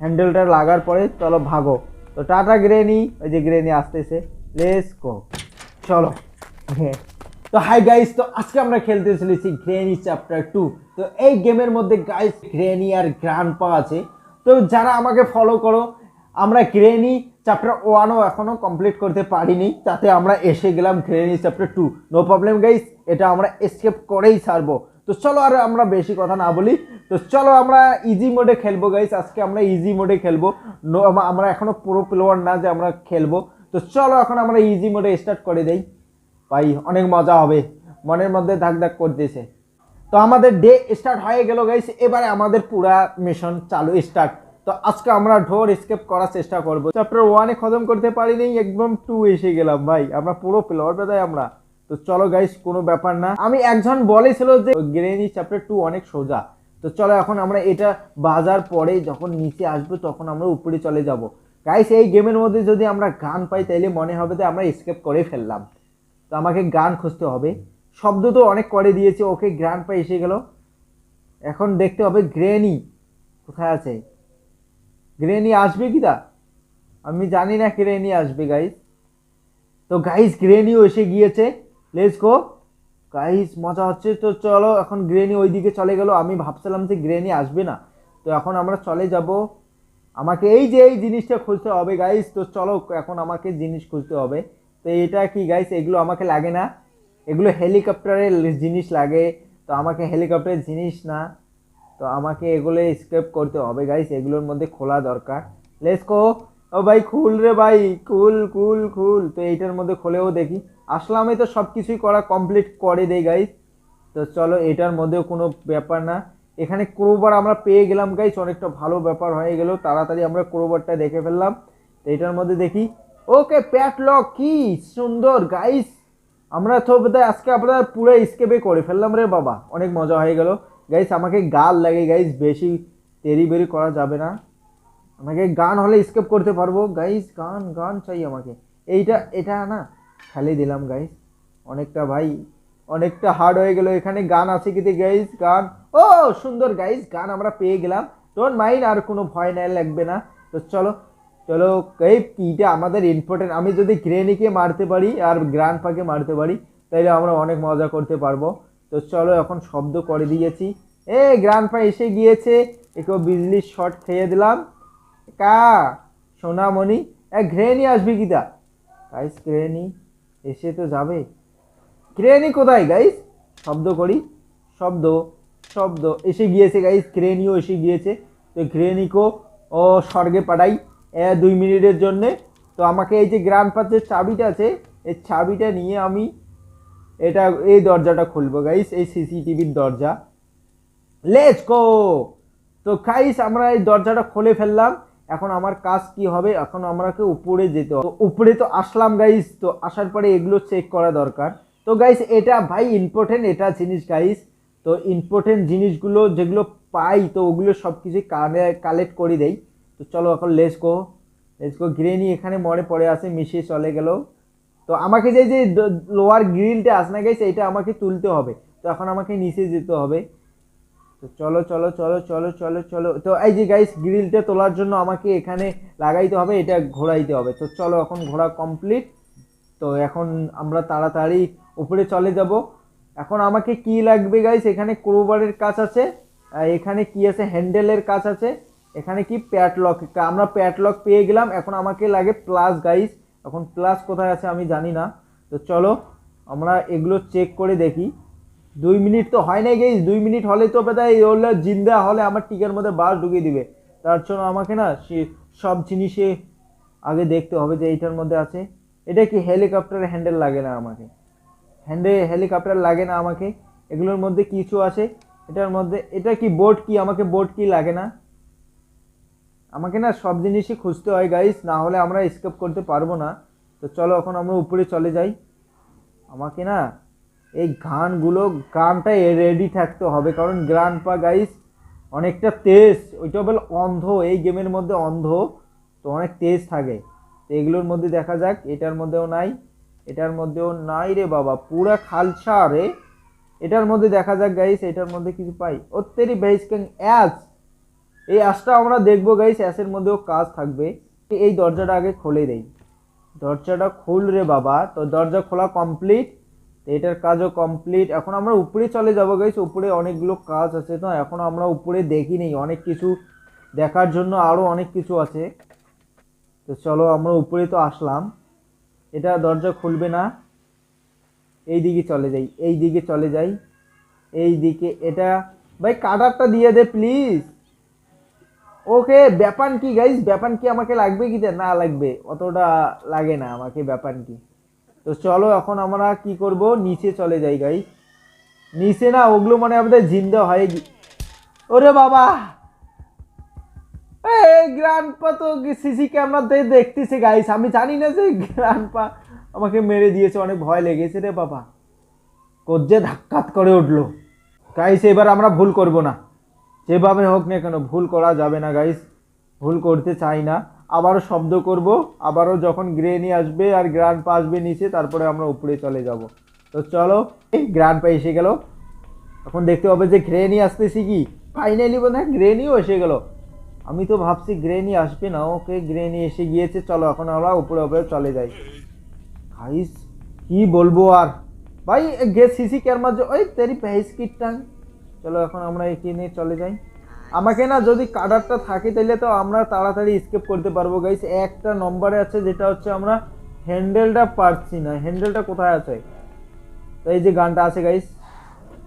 হ্যান্ডেলটা লাগার পরে চলো ভাগো। তো টাটা গ্রেনি, ওই যে গ্রেনি আসতেছে। লেস গো চলো। তো হাই গাইস তো আজকে আমরা খেলতে চলেছি গ্রেনি চ্যাপ্টার টু তো এই গেমের মধ্যে গাইস গ্রেনি আর গ্রান্ড পা আছে। তো যারা আমাকে ফলো করো, আমরা গ্রেনি চ্যাপ্টার ওয়ানও এখনও কমপ্লিট করতে পারিনি। তাতে আমরা এসে গেলাম granny chapter two no problem guys এটা আমরা এসকেপ করেই ছাড়বো। তো চলো আর আমরা বেশি কথা না বলি। তো চলো আমরা ইজি মোডে খেলব গাইস আজকে আমরা ইজি মোডে খেলব। আমরা এখনও পুরো প্লেয়ার না যে আমরা খেলব। তো চলো এখন আমরা ইজি মোডে স্টার্ট করে দেই। ভাই, অনেক মজা হবে। মনের মধ্যে ধাক ধাক করতেছে। তো আমাদের ডে স্টার্ট হয়ে গেল গাইস এবারে আমাদের পুরা মিশন চালু স্টার্ট তো আজকে আমরা ঢোর স্কেপ করার চেষ্টা করব। চ্যাপ্টার ওয়ানে খতম করতে পারিনি, একদম টু এসে গেলাম, ভাই। আমরা পুরো প্লেয়ার বেদায় আমরা। তো চলো গাইস কোনো ব্যাপার না। আমি একজন বলেছিল যে গ্রেনি চ্যাপ্টার টু অনেক সোজা। তো চলো এখন আমরা এটা বাজার পরে যখন নিচে আসব, তখন আমরা উপরে চলে যাব। গাইস এই গেমের মধ্যে যদি আমরা গান পাই, তাইলে মনে হবে যে আমরা স্কেপ করে ফেললাম। তো আমাকে গান খুঁজতে হবে। শব্দ তো অনেক করে দিয়েছে, ওকে গ্রান পাই এসে গেল। এখন দেখতে হবে গ্রেনি কোথায় আছে। গ্রেনি আসবে কি তা? আমি জানি না গ্রেনি আসবে গাইস তো গাইস গ্রেনিও এসে গিয়েছে। লেটস গো গাইস মজা হচ্ছে। তো চলো, এখন গ্রেনি ওইদিকে চলে গেল। আমি ভাবছিলাম যে গ্রেনি আসবে না। তো এখন আমরা চলে যাব। আমাকে এই যে এই জিনিসটা খুঁজতে হবে গাইস তো চলো, এখন আমাকে জিনিস খুঁজতে হবে। তো এটা কি গাইস এগুলো আমাকে লাগে না। এগুলো হেলিকপ্টারের জিনিস লাগে। তো আমাকে হেলিকপ্টারের জিনিস না। তো আমাকে এগুলো স্কেপ করতে হবে গাইস এগুলোর মধ্যে খোলা দরকার। লেস কো ও ভাই, খুল রে ভাই, খুল খুল খুল। তো এইটার মধ্যে খুলেও দেখি। আসলামে তো সব কিছুই করা কমপ্লিট করে দেই গাইস তো চলো, এটার মধ্যেও কোনো ব্যাপার না। এখানে ক্রোবার আমরা পেয়ে গেলাম গাইস অনেকটা ভালো ব্যাপার হয়ে গেল। তাড়াতাড়ি আমরা ক্রোবারটা দেখে ফেললাম। তো এটার মধ্যে দেখি। ওকে প্যাটলক কি সুন্দর গাইস আমরা তো বোধহয় আজকে আপনার পুরো স্কেপে করে ফেললাম রে বাবা। অনেক মজা হয়ে গেল। গাইস আমাকে গাল লাগে গাইস বেশি তেরি বেরি করা যাবে না। আমাকে গান হলে স্কেপ করতে পারব। গাইস গান গান চাই আমাকে। এইটা, এটা না খালি দিলাম গাইস অনেকটা ভাই, অনেকটা হার্ড হয়ে গেল এখানে। গান আছে কি গাইস গান? ও, সুন্দর গাইস গান আমরা পেয়ে গেলাম। ডোন্ট মাইন্ড আর কোনো ভয় নাই লাগবে না। তো চলো চলো, এই কিটা আমাদের ইম্পর্টেন্ট আমি যদি গ্রেনিকে মারতে পারি আর গ্রান্ড পাকে মারতে পারি তাহলে আমরা অনেক মজা করতে পারব। তো চলো, এখন শব্দ করে দিয়েছি। এ গ্রান্ড পা এসে গিয়েছে। একটু বিজলির শট খেয়ে দিলাম। কা, সোনামণি। এ ঘ্রেনি আসবি কিতা গাইস গ্রেনি এসে তো যাবে। ক্রেনি কোথায় গাইস শব্দ করি। শব্দ শব্দ। এসে গিয়েছে গাইস ক্রেনিও এসে গিয়েছে। তো ক্রেনিকো ও স্বর্গে পাঠাই। দুই মিনিটের জন্যে। তো আমাকে এই যে গ্রান্ড পাচ্ছের চাবিটা আছে, এই চাবিটা নিয়ে আমি এটা, এই দরজাটা খুলবো গাইস এই সিসিটিভির দরজা। লেটস গো তো গাইস আমরা এই দরজাটা খুলে ফেললাম। এখন আমার কাজ কি হবে? এখন আমাকে উপরে যেতে হবে। উপরে তো আসলাম গাইস তো আসার পরে এগুলো চেক করা দরকার। তো গাইস এটা ভাই ইম্পর্টেন্ট এটা জিনিস গাইস তো ইম্পর্টেন্ট জিনিসগুলো, যেগুলো পাই, তো ওগুলো সব কিছু কালেক্ট করে দেই। তো চলো এখন লেস গো লেস গো গ্রেনি এখানে মরে পড়ে আছে, মিশিয়ে চলে গেল। তো আমাকে যে যে লোয়ার গ্রিলটা আস না গেছে এটা আমাকে তুলতে হবে। তো এখন আমাকে নিচে যেতে হবে। তো চলো চলো চলো চলো চলো চলো। তো এই যে গাইস গ্রিলটা তোলার জন্য আমাকে এখানে লাগাইতে হবে, এটা ঘোরাইতে হবে। তো চলো, এখন ঘোরা কমপ্লিট তো এখন আমরা তাড়াতাড়ি উপরে চলে যাব। এখন আমাকে কি লাগবে গাইস এখানে ক্রোবারের কাজ আছে এখানে কি আছে? হ্যান্ডেলের কাজ আছে। এখানে কি? প্যাটলক আমরা প্যাটলক পেয়ে গেলাম। এখন আমাকে লাগে প্লাস গাইস এখন প্লাস কোথায় আছে আমি জানি না। তো চলো, আমরা এগুলো চেক করে দেখি। দুই মিনিট তো হয় নাই গেইস দুই মিনিট হলে তো বেদায় হলে জিন্দা হলে আমার টিকার মধ্যে বাস ঢুকিয়ে দিবে। তার জন্য আমাকে না সে সব জিনিসে আগে দেখতে হবে যে এইটার মধ্যে আছে। এটা কি হেলিকপ্টার হ্যান্ডেল লাগে না আমাকে? হ্যান্ডে হেলিকপ্টার লাগে না আমাকে? এগুলোর মধ্যে কিছু আছে। এটার মধ্যে, এটা কি বোট কি? আমাকে বোট কি লাগে না? আমাকে না সব জিনিসই খুঁজতে হয় গাইস না হলে আমরা স্কেপ করতে পারব না। তো চলো এখন আমরা উপরে চলে যাই। আমাকে না এই গানগুলো গানটা রেডি থাকতে হবে, কারণ গ্রান পা গাইস অনেকটা তেজ, ওইটা বল অন্ধ, এই গেমের মধ্যে অন্ধ, তো অনেক তেজ থাকে। তো এগুলোর মধ্যে দেখা যাক, এটার মধ্যেও নাই, এটার মধ্যেও নাই রে বাবা, পুরা খালসা রে। এটার মধ্যে দেখা যাক গাইস এটার মধ্যে কিছু পাই। ও তেরি বেস ক্যাং অ্যাজ এই অ্যাশটা আমরা দেখব গাইস অ্যাসের মধ্যেও কাজ থাকবে। এই দরজাটা আগে খুলে দেই। দরজাটা খুল রে বাবা, তো দরজা খোলা কমপ্লিট এটার কাজও কমপ্লিট এখন আমরা উপরে চলে যাব গাইস উপরে অনেকগুলো কাজ আছে তো, এখন আমরা উপরে দেখি নেই অনেক কিছু দেখার জন্য আরও অনেক কিছু আছে। তো চলো, আমরা উপরে তো আসলাম। এটা দরজা খুলবে না। এই দিকে চলে যাই, এই দিকে চলে যাই। এই দিকে এটা, ভাই, কাটারটা দিয়ে দে প্লিজ ওকে, ব্যাপান কি গাইস ব্যাপান কি আমাকে লাগবে কি? না লাগবে। অতটা লাগে না আমাকে ব্যাপান কি। তো চলো এখন আমরা কি করব? নিচে চলে যাই গাইস নিচে না, ওগুলো মানে আমাদের জিন্দা হয়। ওরে বাবা! এই গ্রান্ডপা তো সিসি ক্যামেরাতে দেখতেছে গাইস আমি জানি না যে গ্রান্ডপা আমাকে মেরে দিয়েছে, অনেক ভয় লেগেছে রে বাবা। কজ্জে ধাক্কাত করে উঠল। গাইস এবার আমরা ভুল করব না। যেভাবে হোক না কেন, ভুল করা যাবে না গাইস ভুল করতে চাই না। আবারও শব্দ করব, আবারও যখন গ্রেনি আসবে আর গ্রান্ড পা আসবে নিচে, তারপরে আমরা উপরে চলে যাব। তো চলো, এই গ্রান্ড পা এসে গেল। এখন দেখতে হবে যে গ্রেনি আসতেছি কি? ফাইনালি বোধ হয় গ্রেনিও এসে গেল। আমি তো ভাবছি গ্রেনি আসবে না, ওকে গ্রেনি এসে গিয়েছে, চলো এখন আমরা উপরে উপরে চলে যাই। গাইস কি বলব আর? ভাই গে সিসি ক্যামেরা যে ওই তেরি ভ্যাইস কি টাং চলো এখন আমরা এখানে চলে যাই। আমাকে না যদি কার্ডারটা থাকে তাহলে তো আমরা তাড়াতাড়ি স্কেপ করতে পারব গাইস একটা নম্বরে আছে যেটা হচ্ছে আমরা হ্যান্ডেলটা পারছি না। হ্যান্ডেলটা কোথায় আছে? তো এই যে গানটা আছে গাইস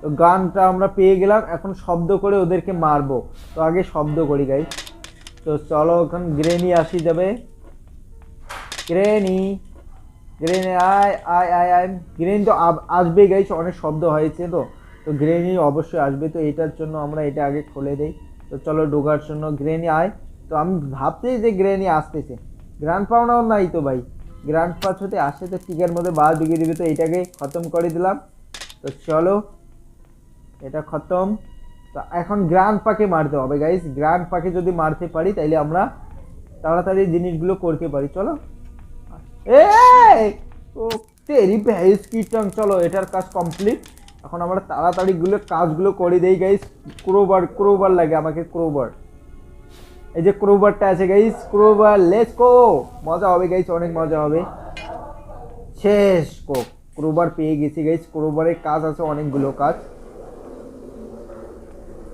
তো গানটা আমরা পেয়ে গেলাম। এখন শব্দ করে ওদেরকে মারবো। তো আগে শব্দ করি গাইস তো চলো এখন গ্রেনি আসি যাবে। গ্রেনি গ্রেনি আয় আয় আয় আয়। গ্রেন তো আসবেই গাইস অনেক শব্দ হয়েছে তো। তো গ্রেনি অবশ্যই আসবে। তো এটার জন্য আমরা এটা আগে খুলে দেই। তো চলো ঢোকার জন্য গ্রেনি আয়। তো আমি ভাবতেই যে গ্রেনি আসতেছে। গ্র্যান্ড পাওনাও নাই তো ভাই। গ্র্যান্ড পাস হতে আসে তো টিকের মধ্যে বার ঢুকিয়ে দিবে। তো এটাকে খতম করে দিলাম। তো চলো, এটা খতম। তো এখন গ্র্যান্ড পাকে মারতে হবে গাইস গ্র্যান্ড পাকে যদি মারতে পারি, তাইলে আমরা তাড়াতাড়ি জিনিসগুলো করতে পারি। চলো। এই, ও, তেরি ভ্যাইস কি টং চলো, এটার কাজ কমপ্লিট এখন আমরা তাড়াতাড়ি গুলো কাজগুলো করে দেই গাইস ক্রোবার ক্রোবার লাগে আমাকে ক্রোবার এই যে ক্রোবারটা আছে গাইস ক্রোবার লেটস গো মজা হবে গাইস অনেক মজা হবে। শেষ কো ক্রোবার পেয়ে গেছি গাইস ক্রোবারের কাজ আছে অনেকগুলো কাজ।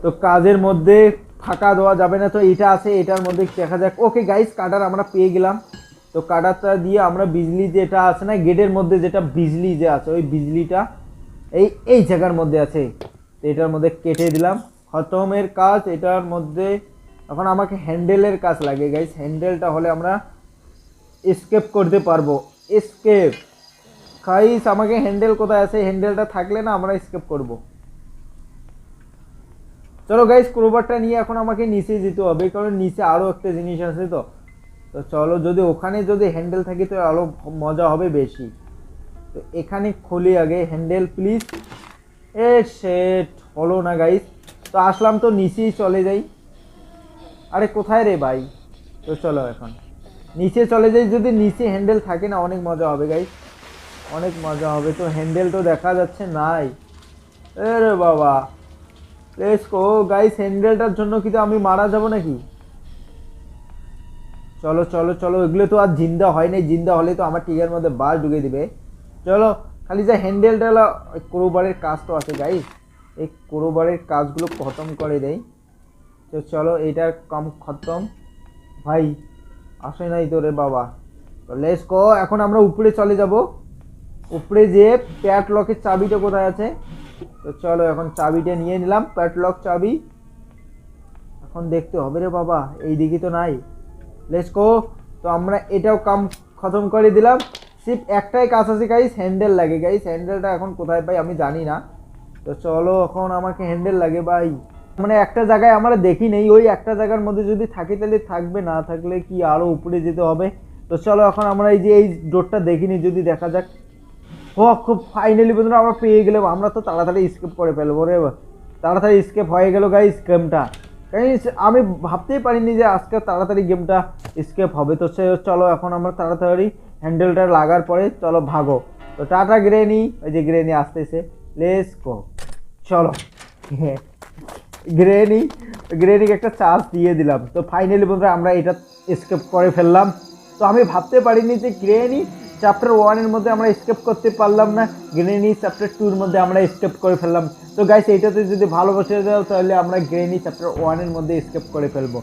তো কাজের মধ্যে ফাঁকা দেওয়া যাবে না, তো এটা আছে, এটার মধ্যে দেখা যাক। ওকে গাইস কাটার আমরা পেয়ে গেলাম। তো কাটারটা দিয়ে আমরা বিজলি যেটা আছে না গেটের মধ্যে যেটা বিজলি যে আছে, ওই বিজলিটা এই এই জায়গার মধ্যে আছে। এটার মধ্যে কেটে দিলাম। খতমের কাজ, এটার মধ্যে এখন আমাকে হ্যান্ডেলের কাজ লাগে গাইস হ্যান্ডেলটা হলে আমরা স্কেপ করতে পারব। স্কেপ গাইস আমাকে হ্যান্ডেল কোথায় আছে? হ্যান্ডেলটা থাকলে না আমরা স্কেপ করব। চলো গাইস ক্রোবারটা নিয়ে এখন আমাকে নিচে যেতে হবে, কারণ নিচে আরও একটা জিনিস আছে তো। তো চলো, যদি ওখানে যদি হ্যান্ডেল থাকে তো আরও মজা হবে বেশি। তো এখানে খুলি আগে হ্যান্ডেল প্লিজ এ সেট হলো না গাইস তো আসলাম তো নিচেই চলে যাই। আরে কোথায় রে ভাই? তো চলো এখন। নিচে চলে যাই, যদি নিচে হ্যান্ডেল থাকে না, অনেক মজা হবে গাইস অনেক মজা হবে। তো হ্যান্ডেল তো দেখা যাচ্ছে নাই। এ রে বাবা। লেটস গো গাইস হ্যান্ডেলটার জন্য কি তো আমি মারা যাব নাকি? চলো চলো চলো। এগুলো তো আর জিন্দা হয় নাই। জিন্দা হলে তো আমার টিকের মধ্যে বাস ঢুকে দিবে। চলো, খালি যে হ্যান্ডেলটা ক্রোবারের কাজ তো আছে গাইস এই ক্রোবারের কাজগুলো খতম করে দেয় তো চলো এটার কম খতম। ভাই, আসে নাই তো রে বাবা। তো লেটস গো এখন আমরা উপরে চলে যাব। উপরে যে প্যাট লকের চাবিটা কোথায় আছে? তো চলো, এখন চাবিটা নিয়ে নিলাম প্যাটলক চাবি। এখন দেখতে হবে রে বাবা এই দিকে তো নাই। লেস কো তো আমরা এটাও কাম খতম করে দিলাম। সিপ একটাই কাজ আছে গাইস হ্যান্ডেল লাগে। গাইস হ্যান্ডেলটা এখন কোথায় পাই আমি জানি না। তো চলো এখন আমাকে হ্যান্ডেল লাগে, ভাই। মানে একটা জায়গায় আমরা দেখি নেই, ওই একটা জায়গার মধ্যে যদি থাকে তাহলে থাকবে, না থাকলে কি আরও উপরে যেতে হবে? তো চলো এখন আমরা এই যে এই ডোরটা দেখিনি, যদি দেখা যাক। ও, খুব ফাইনালি বন্ধুরা আমরা পেয়ে গেলাম। আমরা তো তাড়াতাড়ি স্কেপ করে ফেলব রে। তাড়াতাড়ি স্কেপ হয়ে গেল গাইস গেমটা গাইস আমি ভাবতেই পারিনি যে আজকে তাড়াতাড়ি গেমটা স্কেপ হবে। তো সে, চলো এখন আমরা তাড়াতাড়ি হ্যান্ডেলটা লাগার পরে চলো ভাগো। তো টাটা গ্রেনি, ওই যে গ্রেনি আসতেছে। লেস গো চলো। গ্রেনি, গ্রেনিকে একটা চার্জ দিয়ে দিলাম। তো ফাইনালি বন্ধুরা আমরা এটা স্কেপ করে ফেললাম। তো আমি ভাবতে পারিনি যে গ্রেনি চ্যাপ্টার ওয়ানের মধ্যে আমরা স্কেপ করতে পারলাম না। গ্রেনি চ্যাপ্টার টুর মধ্যে আমরা স্কেপ করে ফেললাম। তো গাইস এইটাতে যদি ভালোবাসে দাও, তাহলে আমরা গ্রেনি চ্যাপ্টার ওয়ানের মধ্যে স্কেপ করে ফেলব।